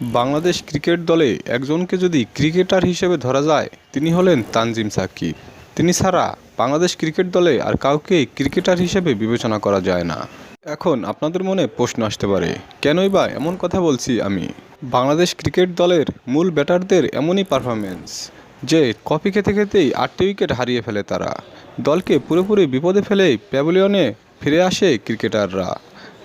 Bangladesh cricket দলে একজনকে যদি ক্রিকেটার হিসেবে ধরা যায়, তিনি হলেন তানজিম সাকিব তিনি ছাড়া বাংলাদেশ ক্রিকেট দলে আর কাউকে ক্রিকেটার হিসেবে বিবেচনা করা যায় না। এখন আপনাদের মনে প্রশ্ন আসতে পারে, কেনই বা এমন কথা বলছি আমি? বাংলাদেশ ক্রিকেট দলের মূল ব্যাটারদের এমনই পারফরমেন্স যে কপি খেতে খেতেই আটটি উইকেট হারিয়ে ফেলে তারা। দলকে পুরোপুরি বিপদে ফেলেই প্যাভিলিয়নে ফিরে আসে ক্রিকেটাররা।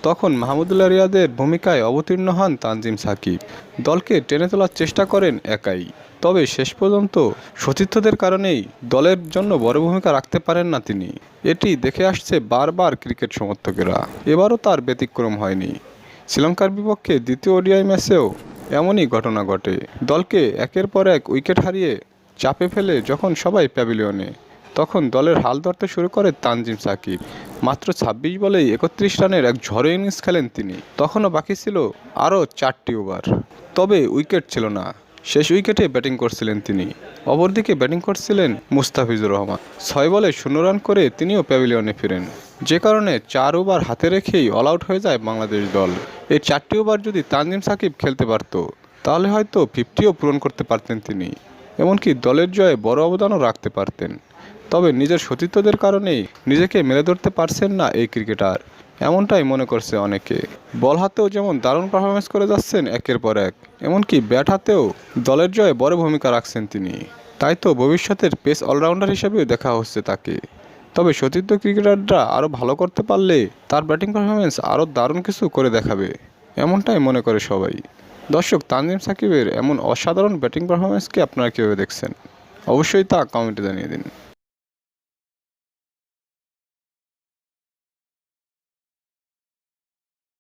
তখন মাহমুদুল্লাহ রিয়াদের ভূমিকায় অবতীর্ণ হন তানজিম সাকিব। দলকে টেনে তোলার চেষ্টা করেন একাই। তবে শেষ পর্যন্ত সতীর্থদের কারণেই দলের জন্য বড় ভূমিকা রাখতে পারেন না তিনি। এটি দেখে আসছে বারবার ক্রিকেট সমর্থকেরা। এবারও তার ব্যতিক্রম হয়নি। শ্রীলঙ্কার বিপক্ষে দ্বিতীয় ওডিআই ম্যাচেও এমনই ঘটনা ঘটে। দলকে একের পর এক উইকেট হারিয়ে চাপে ফেলে যখন সবাই প্যাভিলিয়নে, তখন দলের হাল ধরতে শুরু করে তানজিম সাকিব। মাত্র ছাব্বিশ বলেই একত্রিশ রানের এক ঝড়ো ইনিংস খেলেন তিনি। তখনও বাকি ছিল আরও চারটি ওভার। তবে উইকেট ছিল না। শেষ উইকেটে ব্যাটিং করছিলেন তিনি। অপরদিকে ব্যাটিং করছিলেন মুস্তাফিজুর রহমান। ছয় বলে শূন্য রান করে তিনিও প্যাভিলিয়নে ফিরেন। যে কারণে চার ওভার হাতে রেখেই অল আউট হয়ে যায় বাংলাদেশ দল। এই চারটি ওভার যদি তানজিম সাকিব খেলতে পারত, তাহলে হয়তো ফিফটিও পূরণ করতে পারতেন তিনি। এমনকি দলের জয়ে বড় অবদানও রাখতে পারতেন। তবে নিজের সতীর্থদের কারণেই নিজেকে মেলে ধরতে পারছেন না এই ক্রিকেটার। এমনটাই মনে করছে অনেকে। বল হাতেও যেমন দারুণ পারফরমেন্স করে যাচ্ছেন একের পর এক, এমনকি ব্যাট হাতেও দলের জয়ে বড় ভূমিকা রাখছেন তিনি। তাই তো ভবিষ্যতের পেস অলরাউন্ডার হিসেবেও দেখা হচ্ছে তাকে। তবে সতীর্থ ক্রিকেটাররা আরও ভালো করতে পারলে তার ব্যাটিং পারফরমেন্স আরও দারুণ কিছু করে দেখাবে, এমনটাই মনে করে সবাই। দর্শক, তানজিম সাকিবের এমন অসাধারণ ব্যাটিং পারফরমেন্সকে আপনারা কীভাবে দেখছেন? অবশ্যই তা কমেন্টে জানিয়ে দিন।